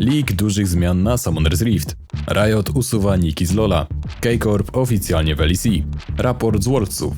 Leak dużych zmian na Summoner's Rift. Riot usuwa Niki z Lola. K-Corp oficjalnie w LEC. Raport z Worldsów.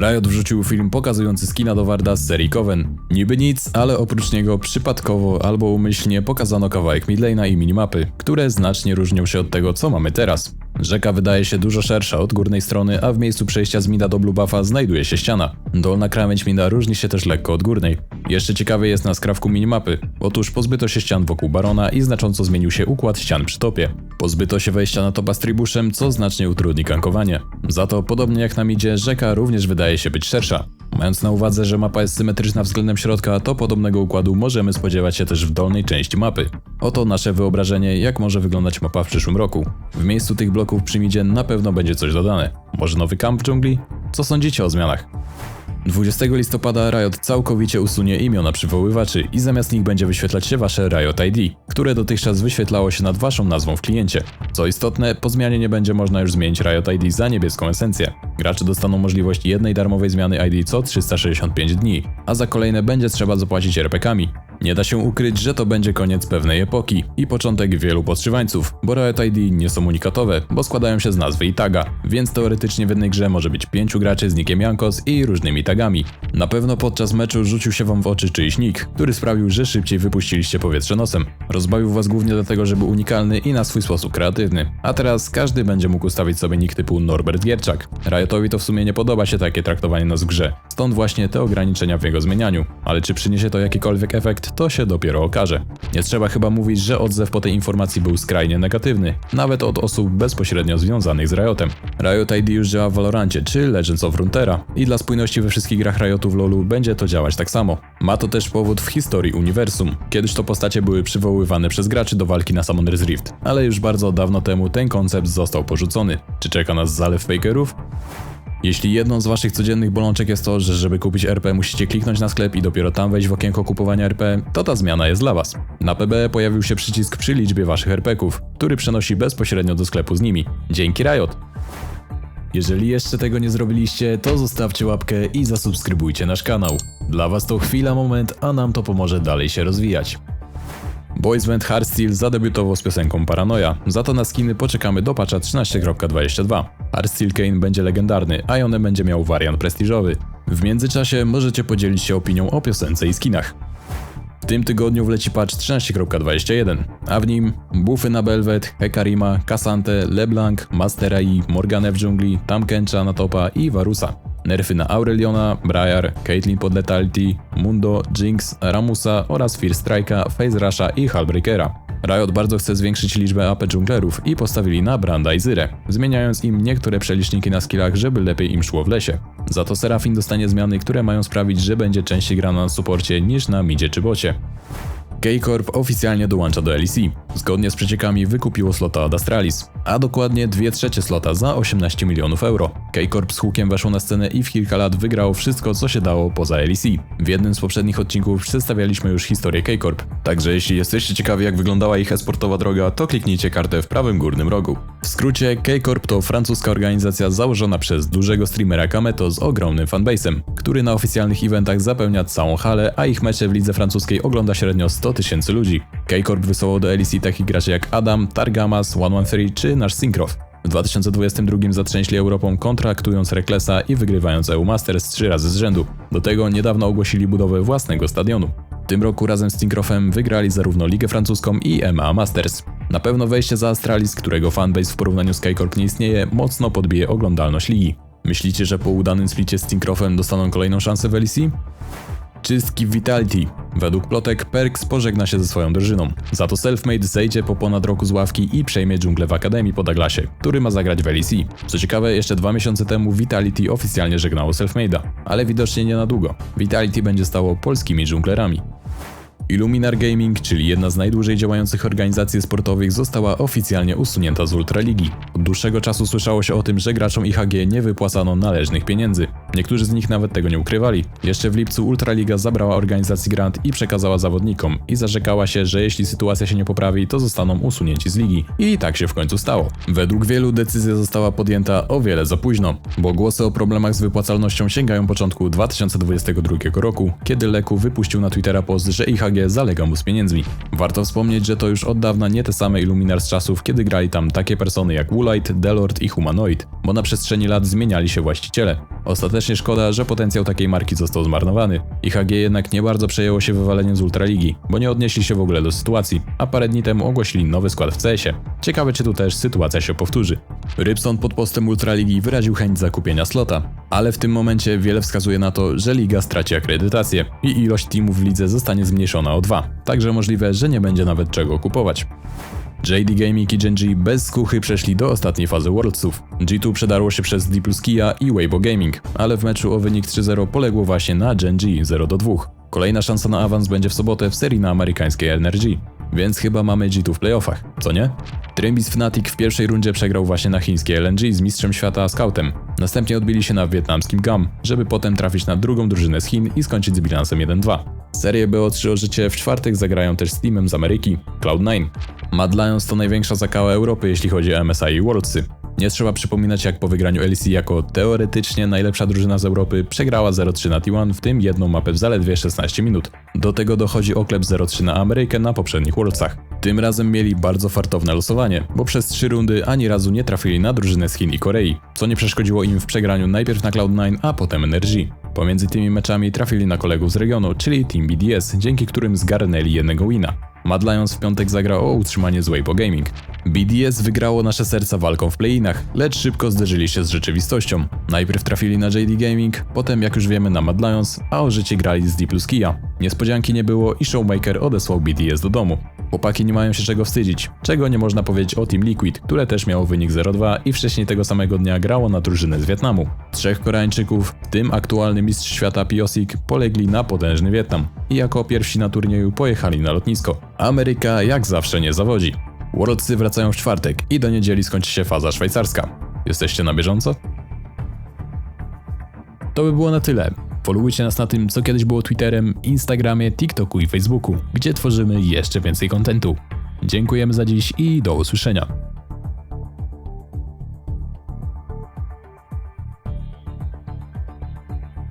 Riot wrzucił film pokazujący skina do Warda z serii Coven. Niby nic, ale oprócz niego przypadkowo albo umyślnie pokazano kawałek midlane'a i minimapy, które znacznie różnią się od tego, co mamy teraz. Rzeka wydaje się dużo szersza od górnej strony, a w miejscu przejścia z mida do Blue Buffa znajduje się ściana. Dolna krawędź mida różni się też lekko od górnej. Jeszcze ciekawy jest na skrawku minimapy. Otóż pozbyto się ścian wokół Barona i znacząco zmienił się układ ścian przy topie. Pozbyto się wejścia na topa z tribuszem, co znacznie utrudni gankowanie. Za to, podobnie jak na midzie, rzeka również wydaje się być szersza. Mając na uwadze, że mapa jest symetryczna względem środka, to podobnego układu możemy spodziewać się też w dolnej części mapy. Oto nasze wyobrażenie, jak może wyglądać mapa w przyszłym roku. W miejscu tych bloków przy midzie na pewno będzie coś dodane. Może nowy kamp w dżungli? Co sądzicie o zmianach? 20 listopada Riot całkowicie usunie imiona przywoływaczy i zamiast nich będzie wyświetlać się wasze Riot ID, które dotychczas wyświetlało się nad waszą nazwą w kliencie. Co istotne, po zmianie nie będzie można już zmienić Riot ID za niebieską esencję. Gracze dostaną możliwość jednej darmowej zmiany ID co 365 dni, a za kolejne będzie trzeba zapłacić RPKami. Nie da się ukryć, że to będzie koniec pewnej epoki i początek wielu podszywańców, bo Riot ID nie są unikatowe, bo składają się z nazwy i taga, więc teoretycznie w jednej grze może być pięciu graczy z nickiem Jankos i różnymi tagami. Na pewno podczas meczu rzucił się wam w oczy czyjś nick, który sprawił, że szybciej wypuściliście powietrze nosem. Rozbawił was głównie dlatego, że był unikalny i na swój sposób kreatywny. A teraz każdy będzie mógł ustawić sobie nick typu Norbert Gierczak. Riotowi to w sumie nie podoba się takie traktowanie nas w grze, stąd właśnie te ograniczenia w jego zmienianiu. Ale czy przyniesie to jakikolwiek efekt, to się dopiero okaże. Nie trzeba chyba mówić, że odzew po tej informacji był skrajnie negatywny, nawet od osób bezpośrednio związanych z Riotem. Riot ID już działa w Valorancie czy Legends of Runeterra i dla spójności we wszystkich grach Riotu w LoLu będzie to działać tak samo. Ma to też powód w historii uniwersum. Kiedyś to postacie były przywoływane przez graczy do walki na Summoner's Rift, ale już bardzo dawno temu ten koncept został porzucony. Czy czeka nas zalew fakerów? Jeśli jedną z waszych codziennych bolączek jest to, że żeby kupić RP musicie kliknąć na sklep i dopiero tam wejść w okienko kupowania RP, to ta zmiana jest dla was. Na PB pojawił się przycisk przy liczbie waszych RP-ków, który przenosi bezpośrednio do sklepu z nimi. Dzięki Riot! Jeżeli jeszcze tego nie zrobiliście, to zostawcie łapkę i zasubskrybujcie nasz kanał. Dla was to chwila, moment, a nam to pomoże dalej się rozwijać. Boys Band Hardstyle zadebiutował z piosenką Paranoia, za to na skiny poczekamy do patcha 13.22. Hardstyle Kane będzie legendarny, a Ione będzie miał wariant prestiżowy. W międzyczasie możecie podzielić się opinią o piosence i skinach. W tym tygodniu wleci patch 13.21, a w nim buffy na Belvet, Hekarima, Kasante, LeBlanc, Mastera i Morganę w dżungli, Tamkencha na topa i Varusa. Nerfy na Aureliona, Briar, Caitlyn pod Letality, Mundo, Jinx, Ramusa oraz Fear Strike'a, Phase Rusha i Hallbreakera. Riot bardzo chce zwiększyć liczbę AP dżunglerów i postawili na Branda i Zyrę, zmieniając im niektóre przeliczniki na skillach, żeby lepiej im szło w lesie. Za to Serafin dostanie zmiany, które mają sprawić, że będzie częściej grana na suporcie niż na midzie czy bocie. K-Corp oficjalnie dołącza do LEC. Zgodnie z przeciekami wykupiło slota od Astralis, a dokładnie 2 trzecie slota za 18 milionów euro. K-Corp z hukiem weszło na scenę i w kilka lat wygrało wszystko, co się dało poza LEC. W jednym z poprzednich odcinków przedstawialiśmy już historię K-Corp, także jeśli jesteście ciekawi jak wyglądała ich esportowa droga, to kliknijcie kartę w prawym górnym rogu. W skrócie, K-Corp to francuska organizacja założona przez dużego streamera Kameto z ogromnym fanbase'em, który na oficjalnych eventach zapełnia całą halę, a ich mecze w lidze francuskiej ogląda średnio 100 tysięcy ludzi. K-Corp wysłał do LEC takich graczy jak Adam, Targamas, 113 czy nasz Syncroft. W 2022 zatrzęśli Europą kontraktując Reklesa i wygrywając EU Masters trzy razy z rzędu. Do tego niedawno ogłosili budowę własnego stadionu. W tym roku razem z Tinkrofem wygrali zarówno Ligę Francuską i EMA Masters. Na pewno wejście za Astralis, którego fanbase w porównaniu z Skycorp nie istnieje, mocno podbije oglądalność ligi. Myślicie, że po udanym splicie z Tinkrofem dostaną kolejną szansę w LEC? Czystki Vitality. Według plotek Perks pożegna się ze swoją drużyną. Za to Selfmade zejdzie po ponad roku z ławki i przejmie dżunglę w Akademii po Douglasie, który ma zagrać w LEC. Co ciekawe, jeszcze dwa miesiące temu Vitality oficjalnie żegnało Selfmade'a, ale widocznie nie na długo. Vitality będzie stało polskimi dżunglerami. Illuminar Gaming, czyli jedna z najdłużej działających organizacji sportowych, została oficjalnie usunięta z Ultraligi. Od dłuższego czasu słyszało się o tym, że graczom IHG nie wypłacano należnych pieniędzy. Niektórzy z nich nawet tego nie ukrywali. Jeszcze w lipcu Ultraliga zabrała organizacji grant i przekazała zawodnikom i zarzekała się, że jeśli sytuacja się nie poprawi, to zostaną usunięci z ligi. I tak się w końcu stało. Według wielu decyzja została podjęta o wiele za późno, bo głosy o problemach z wypłacalnością sięgają początku 2022 roku, kiedy Leku wypuścił na Twittera post, że IHG HG zalega mu z pieniędzmi. Warto wspomnieć, że to już od dawna nie te same Illuminar z czasów, kiedy grali tam takie persony jak Woolite, Delord i Humanoid, bo na przestrzeni lat zmieniali się właściciele. Ostatecznie szkoda, że potencjał takiej marki został zmarnowany. IHG jednak nie bardzo przejęło się wywaleniem z Ultraligi, bo nie odnieśli się w ogóle do sytuacji, a parę dni temu ogłosili nowy skład w CS-ie. Ciekawe czy tu też sytuacja się powtórzy. Rybson pod postem Ultraligi wyraził chęć zakupienia slota, ale w tym momencie wiele wskazuje na to, że liga straci akredytację i ilość teamów w lidze zostanie zmniejszona o dwa, także możliwe, że nie będzie nawet czego kupować. JD Gaming i Gen G bez skuchy przeszli do ostatniej fazy Worldsów. G2 przedarło się przez D plus Kia i Weibo Gaming, ale w meczu o wynik 3-0 poległo właśnie na Gen G 0-2. Kolejna szansa na awans będzie w sobotę w serii na amerykańskiej Energy. Więc chyba mamy G2 w playoffach, co nie? Trimbis Fnatic w pierwszej rundzie przegrał właśnie na chińskiej LNG z mistrzem świata Scoutem. Następnie odbili się na wietnamskim GAM, żeby potem trafić na drugą drużynę z Chin i skończyć z bilansem 1-2. Serię BO3 o życie w czwartek zagrają też z teamem z Ameryki, Cloud9. Mad Lions to największa zakała Europy jeśli chodzi o MSI i Worldsy. Nie trzeba przypominać jak po wygraniu LEC jako teoretycznie najlepsza drużyna z Europy przegrała 0-3 na T1, w tym jedną mapę w zaledwie 16 minut. Do tego dochodzi oklep 0-3 na Amerykę na poprzednich Worldsach. Tym razem mieli bardzo fartowne losowanie, bo przez trzy rundy ani razu nie trafili na drużynę z Chin i Korei, co nie przeszkodziło im w przegraniu najpierw na Cloud9, a potem Energy. Pomiędzy tymi meczami trafili na kolegów z regionu, czyli Team BDS, dzięki którym zgarnęli jednego wina. Mad Lions w piątek zagra o utrzymanie z Weibo Gaming. BDS wygrało nasze serca walką w play-inach, lecz szybko zderzyli się z rzeczywistością. Najpierw trafili na JD Gaming, potem jak już wiemy na Mad Lions, a o życie grali z D plus Kia. Niespodzianki nie było i Showmaker odesłał BDS do domu. Chłopaki nie mają się czego wstydzić, czego nie można powiedzieć o Team Liquid, które też miało wynik 0-2 i wcześniej tego samego dnia grało na drużynę z Wietnamu. Trzech Koreańczyków, w tym aktualny mistrz świata Piosik, polegli na potężny Wietnam i jako pierwsi na turnieju pojechali na lotnisko. Ameryka jak zawsze nie zawodzi. Worldsy wracają w czwartek i do niedzieli skończy się faza szwajcarska. Jesteście na bieżąco? To by było na tyle. Followujcie nas na tym, co kiedyś było Twitterem, Instagramie, TikToku i Facebooku, gdzie tworzymy jeszcze więcej kontentu. Dziękujemy za dziś i do usłyszenia.